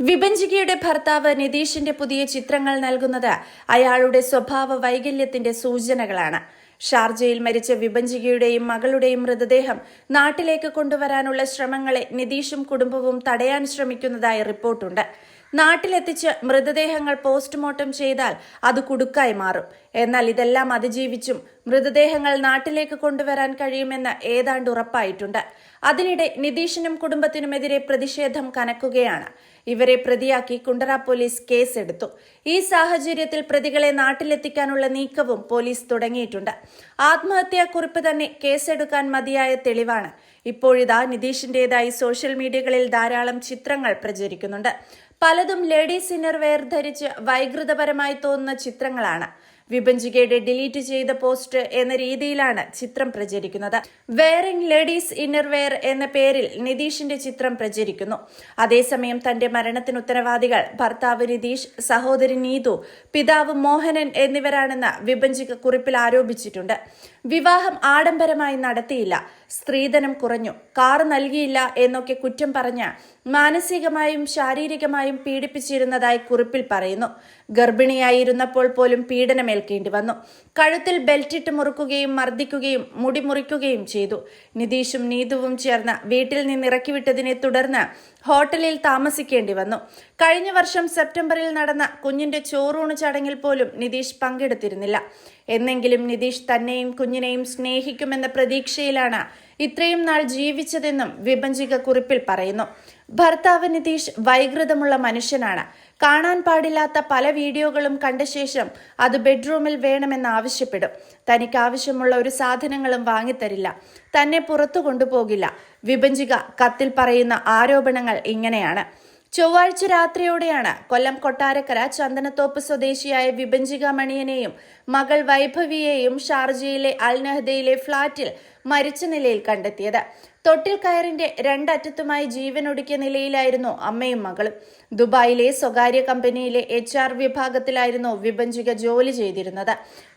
വിഭജികയുടെ ഭർത്താവ് നിതീഷിന്റെ പുതിയ ചിത്രങ്ങൾ നൽകുന്നത് അയാളുടെ സ്വഭാവ വൈകല്യത്തിന്റെ സൂചനകളാണ്. ഷാർജയിൽ മരിച്ച വിഭജികയുടെയും മകളുടെയും മൃതദേഹം നാട്ടിലേക്ക് കൊണ്ടുവരാനുള്ള ശ്രമങ്ങളെ നിതീഷും കുടുംബവും തടയാൻ ശ്രമിക്കുന്നതായി റിപ്പോർട്ടുണ്ട്. നാട്ടിലെത്തിച്ച് മൃതദേഹങ്ങൾ പോസ്റ്റ്മോർട്ടം ചെയ്താൽ അത് കുടുക്കായി മാറും. എന്നാൽ ഇതെല്ലാം അതിജീവിച്ചും മൃതദേഹങ്ങൾ നാട്ടിലേക്ക് കൊണ്ടുവരാൻ കഴിയുമെന്ന് ഏതാണ്ട് ഉറപ്പായിട്ടുണ്ട്. അതിനിടെ നിതീഷിനും കുടുംബത്തിനുമെതിരെ പ്രതിഷേധം കനക്കുകയാണ്. ഇവരെ പ്രതിയാക്കി കുണ്ടറ പോലീസ് കേസെടുത്തു. ഈ സാഹചര്യത്തിൽ പ്രതികളെ നാട്ടിലെത്തിക്കാനുള്ള നീക്കവും പോലീസ് തുടങ്ങിയിട്ടുണ്ട്. ആത്മഹത്യാക്കുറിപ്പ് തന്നെ കേസെടുക്കാൻ മതിയായ തെളിവാണ്. ഇപ്പോഴിതാ നിതീഷിന്റേതായി സോഷ്യൽ മീഡിയകളിൽ ധാരാളം ചിത്രങ്ങൾ പ്രചരിക്കുന്നുണ്ട്. പലതും ലേഡീസ് ഇന്നർവെയർ ധരിച്ച് വൈകൃതപരമായി തോന്നുന്ന ചിത്രങ്ങളാണ്. വിഭജികയുടെ ഡിലീറ്റ് ചെയ്ത പോസ്റ്റ് എന്ന രീതിയിലാണ് ചിത്രം പ്രചരിക്കുന്നത്. വെയറിംഗ് ലേഡീസ് ഇന്നർവെയർ എന്ന പേരിൽ നിതീഷിന്റെ ചിത്രം പ്രചരിക്കുന്നു. അതേസമയം തന്റെ മരണത്തിന് ഉത്തരവാദികൾ ഭർത്താവ് നിതീഷ് സഹോദരി നീതു പിതാവ് മോഹനൻ എന്നിവരാണെന്ന് വിഭജിക കുറിപ്പിൽ ആരോപിച്ചിട്ടുണ്ട്. വിവാഹം ആഡംബരമായി നടത്തിയില്ല. സ്ത്രീധനം കുറഞ്ഞു. കാർ നൽകിയില്ല എന്നൊക്കെ കുറ്റം പറഞ്ഞ് മാനസികമായും ശാരീരികമായും പീഡിപ്പിച്ചിരുന്നതായി കുറിപ്പിൽ പറയുന്നു. ഗർഭിണിയായിരുന്നപ്പോൾ പോലും പീഡനമേൽക്കേണ്ടി വന്നു. കഴുത്തിൽ ബെൽറ്റിട്ട് മുറുക്കുകയും മർദ്ദിക്കുകയും മുടി മുറിക്കുകയും ചെയ്തു. നിതീഷും നീതുവും ചേർന്ന് വീട്ടിൽ നിന്ന് ഇറക്കിവിട്ടതിനെ തുടർന്ന് ഹോട്ടലിൽ താമസിക്കേണ്ടി വന്നു. കഴിഞ്ഞ വർഷം സെപ്റ്റംബറിൽ നടന്ന കുഞ്ഞിന്റെ ചോറൂണ് ചടങ്ങിൽ പോലും നിതീഷ് പങ്കെടുത്തിരുന്നില്ല. എന്നെങ്കിലും നിതീഷ് തന്നെയും കുഞ്ഞിനെയും സ്നേഹിക്കുമെന്ന പ്രതീക്ഷയിലാണ് ഇത്രയും നാൾ ജീവിച്ചതെന്നും വിഭജിക കുറിപ്പിൽ പറയുന്നു. ഭർത്താവ് നിതീഷ് വൈകൃതമുള്ള മനുഷ്യനാണ്. കാണാൻ പാടില്ലാത്ത പല വീഡിയോകളും കണ്ട ശേഷം അത് ബെഡ്റൂമിൽ വേണമെന്ന് ആവശ്യപ്പെടും. തനിക്ക് ആവശ്യമുള്ള ഒരു സാധനങ്ങളും വാങ്ങിത്തരില്ല. തന്നെ പുറത്തു കൊണ്ടുപോകില്ല. വിഭജിക കത്തിൽ പറയുന്ന ആരോപണങ്ങൾ ഇങ്ങനെയാണ്. ചൊവ്വാഴ്ച രാത്രിയോടെയാണ് കൊല്ലം കൊട്ടാരക്കര ചന്ദനത്തോപ്പ് സ്വദേശിയായ വിഭജിക മണിയനെയും മകൾ വൈഭവിയെയും ഷാർജയിലെ അൽനഹദയിലെ ഫ്ളാറ്റിൽ മരിച്ച നിലയിൽ കണ്ടെത്തിയത്. തൊട്ടിൽ കയറിന്റെ രണ്ടറ്റത്തുമായി ജീവനൊടുക്കിയ നിലയിലായിരുന്നു അമ്മയും മകളും. ദുബായിലെ സ്വകാര്യ കമ്പനിയിലെ എച്ച് ആർ വിഭാഗത്തിലായിരുന്നു വിഭജിക ജോലി ചെയ്തിരുന്നത്.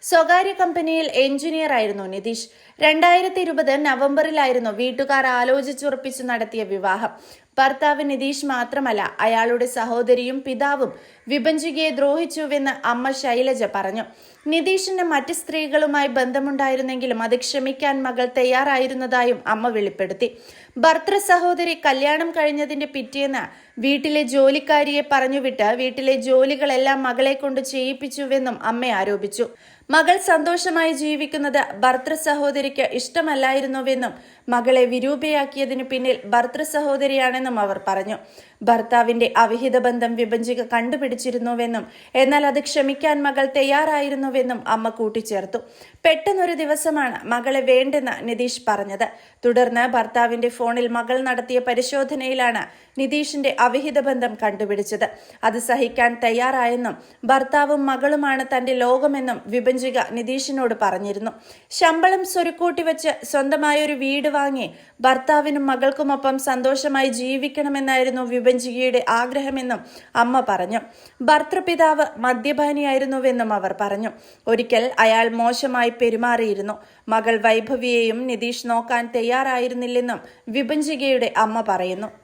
സ്വകാര്യ കമ്പനിയിൽ എഞ്ചിനീയർ ആയിരുന്നു നിതീഷ്. രണ്ടായിരത്തി ഇരുപത് നവംബറിലായിരുന്നു വീട്ടുകാർ ആലോചിച്ചുറപ്പിച്ചു നടത്തിയ വിവാഹം. ഭർത്താവ് നിതീഷ് മാത്രമല്ല അയാളുടെ സഹോദരിയും പിതാവും വിഭഞ്ചികയെ ദ്രോഹിച്ചുവെന്ന് അമ്മ ശൈലജ പറഞ്ഞു. നിതീഷിന് മറ്റ് സ്ത്രീകളുമായി ബന്ധമുണ്ടായിരുന്നെങ്കിലും അത് ക്ഷമിക്കാൻ മകൾ തയ്യാറായിരുന്നതായും അമ്മ വെളിപ്പെടുത്തി. ഭർത്തൃ സഹോദരി കല്യാണം കഴിഞ്ഞതിന്റെ പിറ്റേന്ന് വീട്ടിലെ ജോലിക്കാരിയെ പറഞ്ഞുവിട്ട് വീട്ടിലെ ജോലികളെല്ലാം മകളെ കൊണ്ട് ചെയ്യിപ്പിച്ചുവെന്നും അമ്മ ആരോപിച്ചു. മകൾ സന്തോഷമായി ജീവിക്കുന്നത് ഭർത്തൃ സഹോദരിക്ക് ഇഷ്ടമല്ലായിരുന്നുവെന്നും മകളെ വിരൂപയാക്കിയതിനു പിന്നിൽ ഭർത്തൃ സഹോദരിയാണെന്നും അവർ പറഞ്ഞു. ഭർത്താവിന്റെ അവിഹിത ബന്ധം വിഭജിക കണ്ടുപിടിച്ചിരുന്നുവെന്നും എന്നാൽ അത് ക്ഷമിക്കാൻ മകൾ തയ്യാറായിരുന്നുവെന്നും അമ്മ കൂട്ടിച്ചേർത്തു. പെട്ടെന്നൊരു ദിവസമാണ് മകളെ വേണ്ടെന്ന് നിതീഷ് പറഞ്ഞത്. തുടർന്ന് ഭർത്താവിന്റെ ഫോണിൽ മകൾ നടത്തിയ പരിശോധനയിലാണ് നിതീഷിന്റെ അവിഹിത ബന്ധം കണ്ടുപിടിച്ചത്. അത് സഹിക്കാൻ തയ്യാറായെന്നും ഭർത്താവും മകളുമാണ് തന്റെ ലോകമെന്നും വിഭജിക നിതീഷിനോട് പറഞ്ഞിരുന്നു. ശമ്പളം സ്വരുക്കൂട്ടി വെച്ച് സ്വന്തമായ ഒരു വീട് വാങ്ങി ഭർത്താവിനും മകൾക്കുമൊപ്പം സന്തോഷമായി ജീവിക്കണമെന്നായിരുന്നു വിഭജികയുടെ ആഗ്രഹമെന്നും അമ്മ പറഞ്ഞു. ഭർത്തൃപിതാവ് മദ്യപാനിയായിരുന്നുവെന്നും അവർ പറഞ്ഞു. ഒരിക്കൽ അയാൾ മോശമായി പെരുമാറിയിരുന്നു. മകൾ വൈഭവിയെയും നിതീഷ് നോക്കാൻ തയ്യാറായിരുന്നില്ലെന്നും വിഭജികയുടെ അമ്മ പറയുന്നു.